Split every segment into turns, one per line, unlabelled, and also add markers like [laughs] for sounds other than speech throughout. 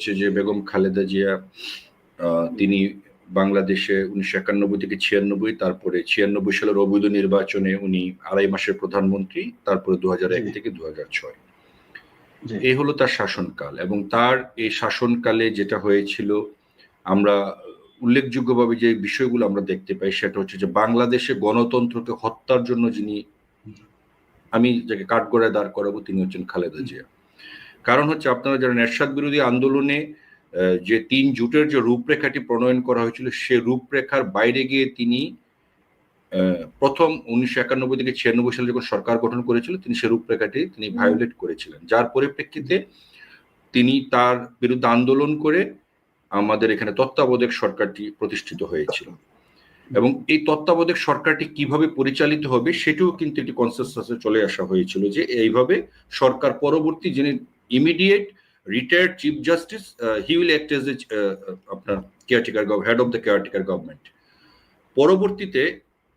হচ্ছে যে বেগম খালেদা জিয়া তিনি বাংলাদেশে উনিশশো একানব্বই থেকে ছিয়ানব্বই তারপরে ছিয়ানব্বই সালের অবৈধ নির্বাচনে উনি আড়াই মাসের প্রধানমন্ত্রী তারপরে দু এক থেকে দু হাজার ছয় এই হলো তার শাসনকাল এবং তার এই শাসনকালে যেটা হয়েছিল আমরা উল্লেখযোগ্যভাবে যে বিষয়গুলো আমরা দেখতে পাই সেটা হচ্ছে যে বাংলাদেশে গণতন্ত্রকে হত্যার জন্য যিনি আমি যাকে কাঠগড়ায় দাঁড় করাবো তিনি হচ্ছেন খালেদা জিয়া। কারণ হচ্ছে আপনারা যারা এরশাদ বিরোধী আন্দোলনে যে তিন জোটের যে রূপরেখাটি প্রণয়ন করা হয়েছিল সে রূপরেখার বাইরে গিয়ে তিনি প্রথম উনিশশো একানব্বই থেকে ছিয়ানব্বই সালে যখন সরকার গঠন করেছিল তিনি সে রূপরেখাটি তিনি ভায়োলেট করেছিলেন। যার পরিপ্রেক্ষিতে তিনি তার বিরুদ্ধে আন্দোলন করে আমাদের এখানে তত্ত্বাবধায়ক সরকারটি প্রতিষ্ঠিত হয়েছিল। এবং এই তত্ত্বাবধায়ক সরকারটি কীভাবে পরিচালিত হবে সেটিও কিন্তু একটি কনসেনসাসে চলে আসা হয়েছিল যে এইভাবে সরকার পরবর্তী যিনি immediate retired chief justice he will act as আপনার caretaker head of the caretaker government পরবর্তীতে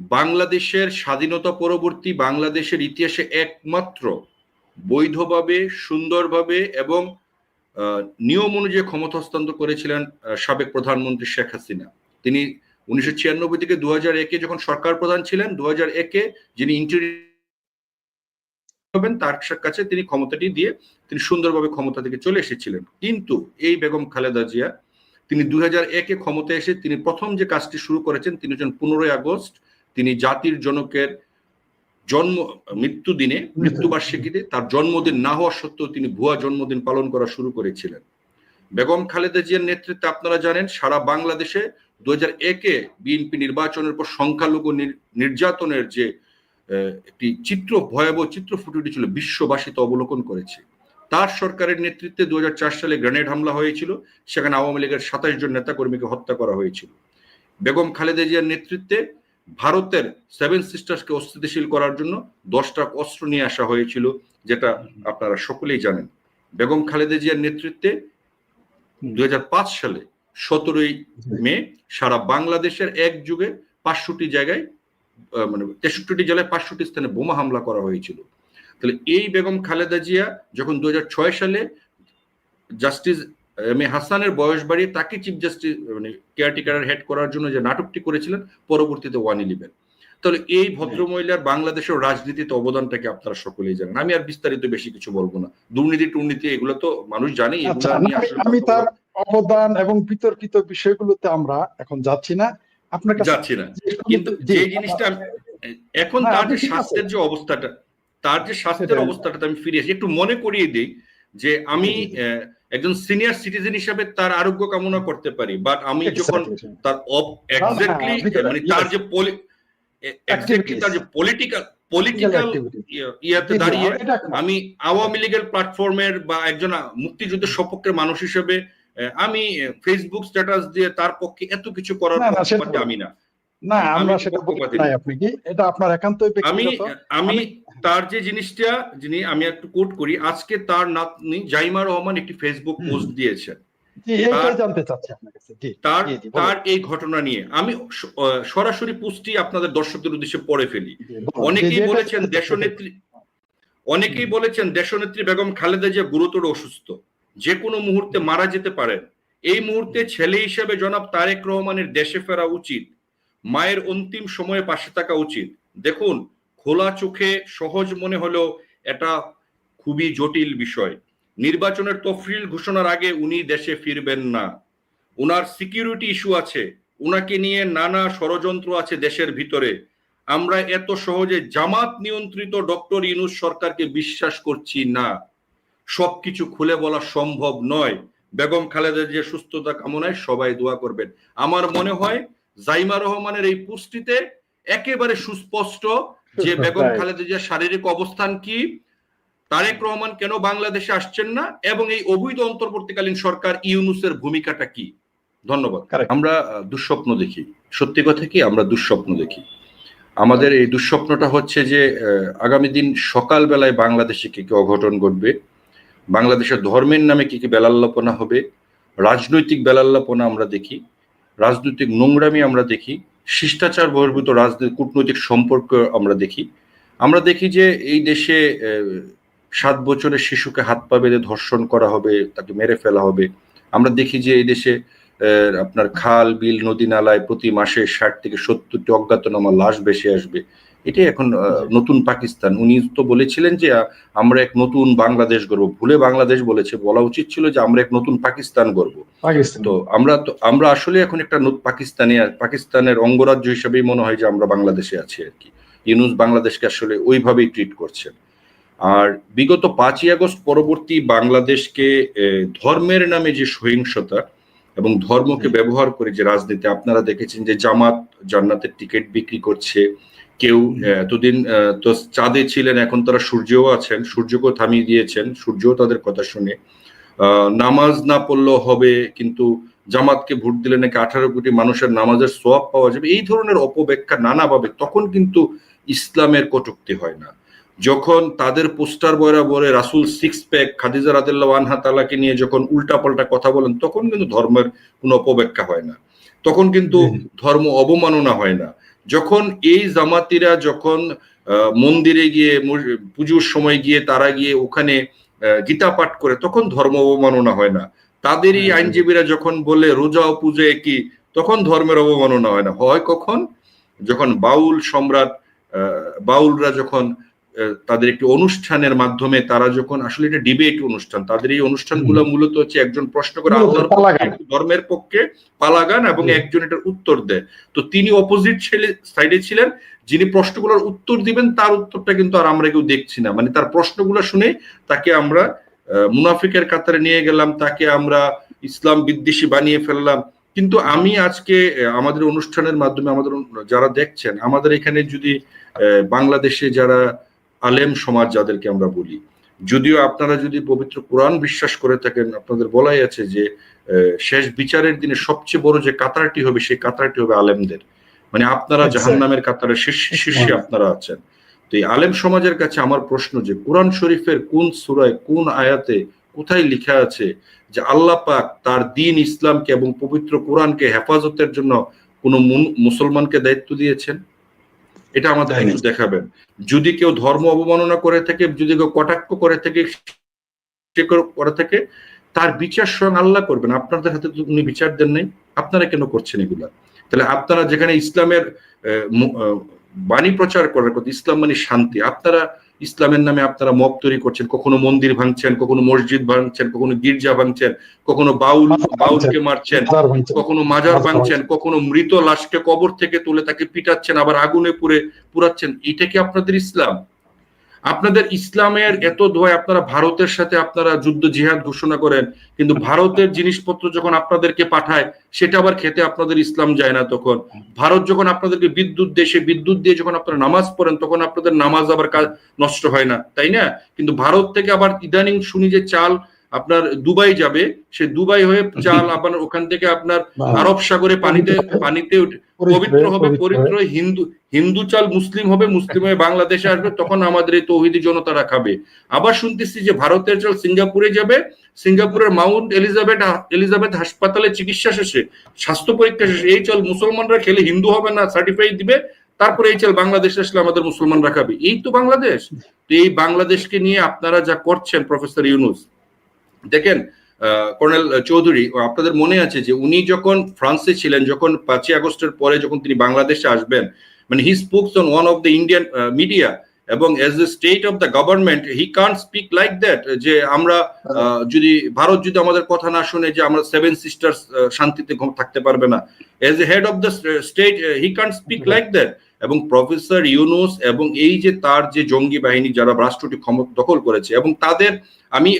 বাংলাদেশের স্বাধীনতা পরবর্তী বাংলাদেশের ইতিহাসে একমাত্র বৈধভাবে, সুন্দরভাবে এবং নিয়ম অনুযায়ী ক্ষমতা হস্তান্তর করেছিলেন সাবেক প্রধানমন্ত্রী শেখ হাসিনা। তিনি উনিশশো ছিয়ানব্বই থেকে দু হাজার একে যখন সরকার প্রধান ছিলেন দু হাজার একে যিনি ইন্টারি হবেন তার কাছে তিনি ক্ষমতাটি দিয়ে তিনি সুন্দরভাবে ক্ষমতা থেকে চলে এসেছিলেন। কিন্তু এই বেগম খালেদা জিয়া, তিনি দুই হাজার একে ক্ষমতা এসে তিনি প্রথম যে কাজটি শুরু করেছেন, তিনি হচ্ছেন পনেরোই আগস্ট, তিনি জাতির জনকের জন্ম, মৃত্যু দিনে, মৃত্যুবার্ষিকীতে তার জন্মদিন না হওয়া সত্ত্বেও তিনি ভুয়া জন্মদিন পালন করা শুরু করেছিলেন। বেগম খালেদা জিয়ার নেতৃত্বে আপনারা জানেন, সারা বাংলাদেশে দু হাজার একে বিএনপি নির্বাচনের পর সংখ্যালঘু নির- নির্যাতনের যে একটি চিত্র, ভয়াবহ চিত্র ফুটে উঠেছিল, বিশ্ববাসী তা অবলোকন করেছে। তার সরকারের নেতৃত্বে দুহাজার চার সালে গ্রেনেড হামলা হয়েছিল, সেখানে আওয়ামী লীগের সাতাশ জন নেতাকর্মীকে হত্যা করা হয়েছিল। বেগম খালেদা জিয়ার নেতৃত্বে ভারতের সেভেন সিস্টার্সকে অস্থিতিশীল করার জন্য দশটা অস্ত্র নিয়ে আসা হয়েছিল, যেটা আপনারা সকলেই জানেন। বেগম খালেদা জিয়ার নেতৃত্বে দুই হাজার পাঁচ সালে সতেরোই মে সারা বাংলাদেশের এক যুগে পাঁচশোটি জায়গায় মানে তেষট্টিটি জেলায় পাঁচশোটি স্থানে বোমা হামলা করা হয়েছিল। তাহলে এই বেগম খালেদা জিয়া যখন দু সালে জাস্টিস এম এ হাসানের বয়স বাড়িয়ে তাকে চিফ জাস্টিস মানে কেয়ারটেকার হেড করার জন্য যে নাটকটি করেছিলেন পরবর্তীতে ওয়ান ইলেভেন তাহলে এই ভদ্র মহিলার বাংলাদেশের রাজনীতিতে অবদানটাকে আপনারা সকলেই জানেন। আমি আর বিস্তারিত বেশি কিছু বলব না। দুর্নীতি টুর্নীতি এগুলো তো মানুষ এগুলো
আচ্ছা আমি- তার অবদান এবং বিতর্কিত বিষয়গুলোতে আমরা এখন যাচ্ছি না। আপনার
যাচ্ছি না। কিন্তু যে জিনিসটা আমি- এখন
হ্যাঁ,
তার যে স্বাস্থ্যের যে অবস্থাটা তার যে স্বাস্থ্যের অবস্থাটা আমি ফিরে আসি একটু মনে করিয়ে দিই যে আমি একজন সিনিয়র সিটিজেন হিসাবে তার আরোগ্য কামনা করতে পারি বাট আমি যখন তার এক্স্যাক্টলি মানে তার যে এক্স্যাক্টলি তার যে পলিটিক্যাল পলিটিক্যাল ইয়াতে দাঁড়িয়ে আমি আওয়ামী লীগের প্ল্যাটফর্মের বা একজন মুক্তিযুদ্ধের সপক্ষের মানুষ হিসেবে আমি ফেসবুক স্ট্যাটাস দিয়ে তার পক্ষে এত কিছু করার পক্ষপাতী আমি না।
না আমরা সেটা বলতে নাই আপনি কি? এটা আপনার একান্তই
আমি
ব্যক্তিগত।
আমি
আমি-
তার যে জিনিসটা যিনি আমি একটু কোট করি আজকে তার নাতনি জাইমা রহমান একটি ফেসবুক পোস্ট
এইটাই
তার- তার এই ঘটনা নিয়ে আমি সরাসরি পুষ্টি আপনাদের দর্শকদের উদ্দেশ্যে পড়ে ফেলি। অনেকেই বলেছেন দেশনেত্রী অনেকেই বলেছেন দেশনেত্রী বেগম খালেদা জিয়া গুরুতর অসুস্থ। যে কোনো মুহূর্তে মারা যেতে পারেন এই মুহূর্তে ছেলে হিসেবে জনাব তারেক রহমানের দেশে ফেরা উচিত। মায়ের অন্তিম সময়ে পাশে থাকা উচিত। দেখুন, খোলা চোখে সহজ মনে হলেও এটা খুবই জটিল বিষয়। নির্বাচনের তফরিল ঘোষণার আগে উনি দেশে ফিরবেন না। উনার সিকিউরিটি ইস্যু আছে। উনাকে নিয়ে নানা ষড়যন্ত্র আছে দেশের ভিতরে। আমরা এত সহজে জামাত নিয়ন্ত্রিত ডক্টর ইনুস সরকারকে বিশ্বাস করছি না। সবকিছু খুলে বলা সম্ভব নয়। বেগম খালেদা যে সুস্থতা কামনায় সবাই দোয়া করবেন। আমার মনে হয় জাইমা রহমানের এই পুষ্টিতে একেবারে সুস্পষ্ট যে [laughs] বেগম. খালেদা জিয়ার শারীরিক অবস্থান কি তারেক রহমান কেন বাংলাদেশে আসছেন না এবং এই অবৈধ অন্তর্বর্তীকালীন সরকার ইউনুসের ভূমিকাটা কি? ধন্যবাদ। আমরা দুঃস্বপ্ন দেখি। সত্যি কথা কি আমরা দুঃস্বপ্ন দেখি। আমাদের এই দুঃস্বপ্নটা হচ্ছে যে আগামী দিন সকালবেলায় বাংলাদেশে কি কি অঘটন ঘটবে বাংলাদেশের ধর্মের নামে কি কি বেলাল্লাপনা হবে? রাজনৈতিক বেলাল্লাপনা আমরা দেখি, রাজনৈতিক নোংরামি আমরা দেখি, শিষ্টাচার বহির্ভূত রাজনৈতিক কূটনৈতিক সম্পর্ক আমরা দেখি। আমরা দেখি যে এই দেশে সাত বছরের শিশুকে হাত পা বেঁধে ধর্ষণ করা হবে, তাকে মেরে ফেলা হবে। আমরা দেখি যে এই দেশে আপনার খাল, বিল, নদী নালায় প্রতি মাসে ষাট থেকে সত্তরটি অজ্ঞাতনামা লাশ ভেসে আসবে। এটাই এখন নতুন পাকিস্তান। উনি তো বলেছিলেন যে আমরা এক নতুন বাংলাদেশ গড়ব। ভুলে বাংলাদেশ বলেছে বলা উচিত ছিল যে আমরা এক নতুন পাকিস্তান গড়ব।
পাকিস্তান।
তো আমরা তো আমরা আসলে এখন একটা পাকিস্তানি পাকিস্তানের অঙ্গরাজ্য হিসেবেই মনে হয় যে আমরা বাংলাদেশে আছি আর কি। ইউনুস বাংলাদেশকে আসলে ওইভাবেই ট্রিট করছেন। আর বিগত পাঁচই আগস্ট পরবর্তী বাংলাদেশকে ধর্মের নামে যে সহিংসতা এবং ধর্মকে ব্যবহার করে যে রাজনীতি আপনারা দেখেছেন যে জামাত জান্নাতের টিকিট বিক্রি করছে কেউ এতদিন তো চাঁদে ছিলেন এখন তারা সূর্যও আছেন সূর্যকেও থামিয়ে দিয়েছেন সূর্যও তাদের কথা শুনে। নামাজ না পড়লেও হবে কিন্তু জামাতকে ভোট দিলে নাকি আঠারো কোটি মানুষের নামাজের সোয়াব পাওয়া যাবে এই ধরনের অপব্যাখ্যা নানাভাবে তখন কিন্তু ইসলামের কটুক্তি হয় না। যখন তাদের পোস্টার বয়রা বলে রাসুল সিক্স প্যাক খাদিজা রাদিল্লাহ আনহা তালাকে নিয়ে যখন উল্টাপাল্টা কথা বলেন তখন কিন্তু ধর্মের কোনো অপব্যাখ্যা হয় না। তখন কিন্তু ধর্ম অবমাননা হয় না। যখন এই জামাতিরা যখন মন্দিরে গিয়ে পুজোর সময় গিয়ে তারা গিয়ে ওখানে আহ, গীতা পাঠ করে তখন ধর্ম অবমাননা হয় না। তাদেরই আইনজীবীরা যখন বলে রোজা ও পুজো একই তখন ধর্মের অবমাননা হয় না। হয় কখন? যখন বাউল সম্রাট আহ, বাউলরা যখন আহ, তাদের একটি অনুষ্ঠানের মাধ্যমে তারা যখন আসলে এটা ডিবেট অনুষ্ঠান তাদের এই অনুষ্ঠানগুলো মূলত হচ্ছে একজন প্রশ্ন করে আল্লাহর ধর্মের পক্ষে পালাগান এবং একজন এটার উত্তর দেয়। তো তিনি অপোজিট ছেলে সাইডে ছিলেন যিনি প্রশ্নগুলোর উত্তর দিবেন তার উত্তরটা কিন্তু আর আমরা কেউ দেখছি না। মানে তার প্রশ্নগুলো শুনে তাকে আমরা মুনাফিকের কাতারে নিয়ে গেলাম তাকে আমরা ইসলাম বিদ্বেষী বানিয়ে ফেললাম। কিন্তু আমি আজকে আমাদের অনুষ্ঠানের মাধ্যমে আমাদের যারা দেখছেন আমাদের এখানে যদি আহ, বাংলাদেশে যারা আলেম সমাজ যাদেরকে আমরা বলি। যদিও আপনারা যদি পবিত্র কোরআন বিশ্বাস করে থাকেন আপনাদের বলাই আছে যে শেষ বিচারের দিনে সবচেয়ে বড় যে কাতারটি হবে সেই কাতারটি হবে আলেমদের। মানে আপনারা
Exactly.
জাহান নামের কাতারের শীর্ষে শীর্ষে আপনারা আছেন। তো এই আলেম সমাজের কাছে আমার প্রশ্ন যে কোরআন শরীফের কোন সুরায় কোন আয়াতে কোথায় লিখা আছে যে আল্লাহ পাক তার দিন ইসলামকে এবং পবিত্র কোরআনকে হেফাজতের জন্য কোন মুন- মুসলমানকে দায়িত্ব দিয়েছেন? এটা আমাদের একটু দেখাবেন। যদি কেউ ধর্ম অবমাননা করে থাকে যদি কেউ কটাক্ষ করে থাকে সে করে- থাকে তার বিচার স্বয়ং আল্লাহ করবেন। আপনাদের হাতে তো উনি বিচার দেন নাই। আপনারা কেন করছেন এগুলা? তাহলে আপনারা যেখানে ইসলামের বাণী প্রচার করার কথা ইসলাম মানে শান্তি। আপনারা ইসলামের নামে আপনারা মগ তৈরি করছেন কখনো মন্দির ভাঙছেন কখনো মসজিদ ভাঙছেন কখনো গির্জা ভাঙছেন কখনো বাউল বাউলকে মারছেন কখনো মাজার
মাজার
ভাঙছেন কখনো মৃত লাশকে কবর থেকে তুলে তাকে পিটাচ্ছেন আবার আগুনে পুড়ে পুরাচ্ছেন এটা কি আপনাদের ইসলাম? আপনাদের ইসলামের এত ধোয় আপনারা ভারতের সাথে আপনারা যুদ্ধ, জিহাদ ঘোষণা করেন, কিন্তু ভারতের জিনিসপত্র যখন আপনাদেরকে পাঠায়, সেটা আবার খেতে আপনাদের ইসলাম যায় না তখন। ভারত যখন আপনাদেরকে বিদ্যুৎ দেশে বিদ্যুৎ দিয়ে যখন আপনারা নামাজ পড়েন, তখন আপনাদের নামাজ আবার নষ্ট হয় না, তাই না? কিন্তু ভারত থেকে আবার ইদানিং শুনি যে চাল আপনার দুবাই যাবে সে দুবাই হয়ে চাল আবার ওখান থেকে আপনার আরব সাগরে পানিতে পানিতে পবিত্র হবে পবিত্র। হিন্দু হিন্দু চাল মুসলিম হবে মুসলিম হয়ে বাংলাদেশে আসবে তখন আমাদের এই তৌহিদি জনতারা খাবে। আবার শুনতেছি যে ভারতের চাল সিঙ্গাপুরে যাবে সিঙ্গাপুরের মাউন্ট এলিজাবেথ এলিজাবেথ হাসপাতালে চিকিৎসা শেষে স্বাস্থ্য পরীক্ষা শেষে এই চাল মুসলমানরা খেলে হিন্দু হবে না সার্টিফাই দিবে তারপরে এই চাল বাংলাদেশে আসলে আমাদের মুসলমানরা খাবে। এই তো বাংলাদেশ। তো এই বাংলাদেশকে নিয়ে আপনারা যা করছেন প্রফেসর ইউনুস দেখেন কর্নেল চৌধুরী আপনাদের মনে আছে যে উনি যখন ফ্রান্সে ছিলেন, যখন পাঁচই আগস্টের পরে যখন তিনি বাংলাদেশে আসবেন মানে he spokes on one of the Indian media এবং as the state of the government, he can't speak like that, যে আমরা যদি, ভারত যদি আমাদের কথা না শুনে যে আমরা সেভেন সিস্টার্স শান্তিতে থাকতে পারবে না। As a head of the state, he can't speak like that. এবং প্রফেসর ইউনুস এবং এই যে তার যে জঙ্গি বাহিনী যারা রাষ্ট্রটি ক্ষমতা দখল করেছে এবং তাদের, আমি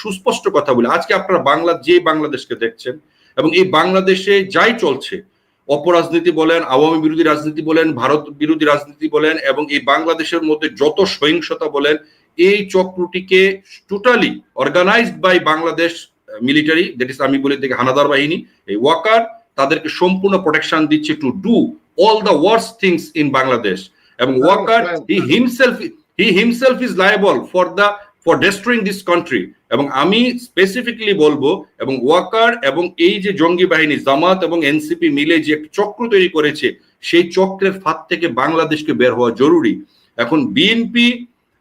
সুস্পষ্ট কথা বলি, আজকে আপনারা বাংলা, যে বাংলাদেশকে দেখছেন এবং এই বাংলাদেশে যাই চলছে, অপরাজনীতি বলেন, আওয়ামী বিরোধী রাজনীতি বলেন, ভারত বিরোধী রাজনীতি বলেন এবং এই বাংলাদেশের মধ্যে যত সহিংসতা বলেন, এই চক্রটিকে totally organised by Bangladesh military that is আমি বলি থেকে হানাদার বাহিনী, এই ওয়াকার, তাদেরকে সম্পূর্ণ প্রোটেকশন দিচ্ছে to do all the worse things in Bangladesh এবং Waker he himself he himself is liable for the for destroying this country এবং আমি স্পেসিফিকলি বলব এবং ওয়াকার এবং এই যে জঙ্গি বাহিনী জামাত এবং এনসিপি মিলে যে চক্র তৈরি করেছে সেই চক্রের ফাঁদ থেকে বাংলাদেশকে বের হওয়া জরুরি। এখন বিএনপি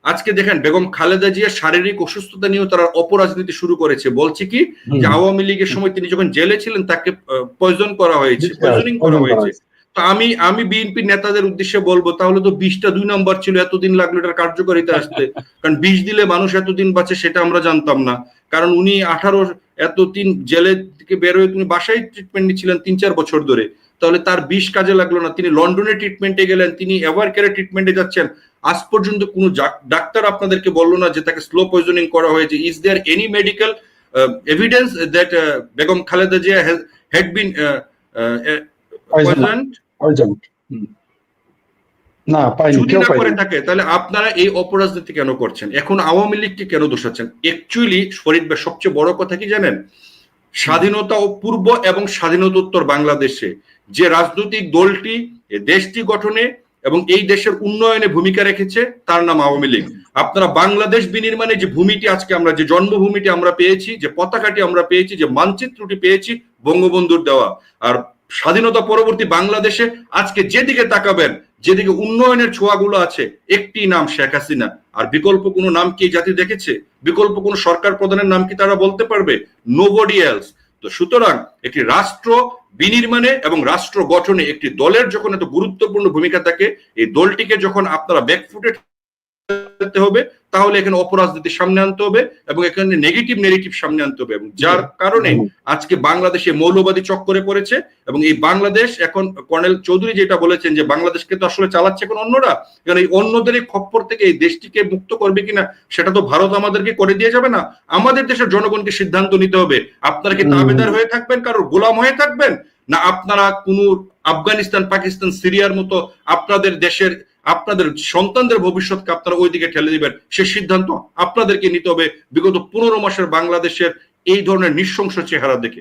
আজকে দেখেন বেগম খালেদা জিয়া শারীরিক অসুস্থতা নিয়েও তারা অপরাজনীতি শুরু করেছে। বলছে কি। যে আওয়ামী লীগের সময় তিনি যখন জেলে ছিলেন তাকে পয়জন করা হয়েছে পয়জনিং করা
poison করা
হয়েছে। তো আমি আমি বিএনপি নেতাদের উদ্দেশ্যে বলব, তাহলে তো বিশটা দুই নম্বর ছিল, এতদিন লাগল এটার কার্যকারিতা আসতে। কারণ বিষ দিলে মানুষ এতদিন বাঁচে সেটা আমরা জানতাম না। কারণ উনি আঠারো এতদিন জেলে থেকে বেরোয় তিনি বাসায় ট্রিটমেন্ট নিচ্ছিলেন তিন চার বছর ধরে। তাহলে তার বিষ কাজে লাগল না। তিনি লন্ডনে ট্রিটমেন্টে গেলেন, তিনি এভার কেয়ারে ট্রিটমেন্টে যাচ্ছেন। আজ পর্যন্ত কোনো ডাক্তার আপনাদেরকে বলল না যে তাকে স্লো পয়জনিং করা হয়েছে। Is there any medical evidence that Begum Khaleda Zia had been.
না পাইনি
যদি
কেউ
না করে থাকে তাহলে আপনারা এই অপরাজনীতি কেন করছেন? এখন আওয়ামী লীগকে কেন দোষাচ্ছেন অ্যাকচুয়ালি ভাই সবচেয়ে বড় কথা কি জানেন? স্বাধীনতা ও পূর্ব এবং স্বাধীনতোত্তর বাংলাদেশে যে রাজনৈতিক দলটি দেশটি গঠনে এবং এই দেশের উন্নয়নে ভূমিকা রেখেছে তার নাম আওয়ামী লীগ। আপনারা বাংলাদেশ বিনির্মাণে যে ভূমিটি আজকে আমরা যে জন্মভূমিটি আমরা পেয়েছি যে পতাকাটি আমরা পেয়েছি যে মানচিত্রটি পেয়েছি বঙ্গবন্ধুর দেওয়া। আর স্বাধীনতা পরবর্তী বাংলাদেশে আজকে যেদিকে তাকাবেন, যেদিকে উন্নয়নের ছোঁয়াগুলো আছে একটি নাম শেখ হাসিনা। আর বিকল্প কোনো নাম কি জাতি দেখেছে? বিকল্প কোনো সরকার প্রধানের নাম কি তারা বলতে পারবে? নোবডি এলস তো সুতরাং একটি রাষ্ট্র বিনির্মাণে এবং রাষ্ট্র গঠনে একটি দলের যখন এত গুরুত্বপূর্ণ ভূমিকা থাকে, এই দলটিকে যখন আপনারা ব্যাকফুটে ফেলতে হবে তাহলে এখানে অপরাজনীতি সামনে আনতে হবে এবং এখানে নেগেটিভ নেগেটিভ সামনে আনতে হবে এবং যার কারণে আজকে বাংলাদেশে মৌলবাদী চক্করে পড়েছে এবং এই বাংলাদেশ এখন কর্নেল চৌধুরী যেটা বলেছেন যে বাংলাদেশকে তো আসলে চালাচ্ছে এখন অন্যরা কারণ এই অন্যদের এই খপ্পর থেকে এই দেশটিকে মুক্ত করবে কিনা সেটা তো ভারত আমাদেরকে করে দিয়ে যাবে না। আমাদের দেশের জনগণকে সিদ্ধান্ত নিতে হবে আপনারা কি
হুম।
তাবেদার হয়ে থাকবেন কারোর গোলাম হয়ে থাকবেন? না আপনারা কোন আফগানিস্তান পাকিস্তান সিরিয়ার মতো আপনাদের দেশের আপনাদের সন্তানদের ভবিষ্যৎকে আপনারা ওইদিকে ঠেলে দিবেন, সে সিদ্ধান্ত আপনাদেরকে নিতে হবে বিগত পনেরো মাসের বাংলাদেশের এই ধরনের নৃশংস চেহারা দেখে।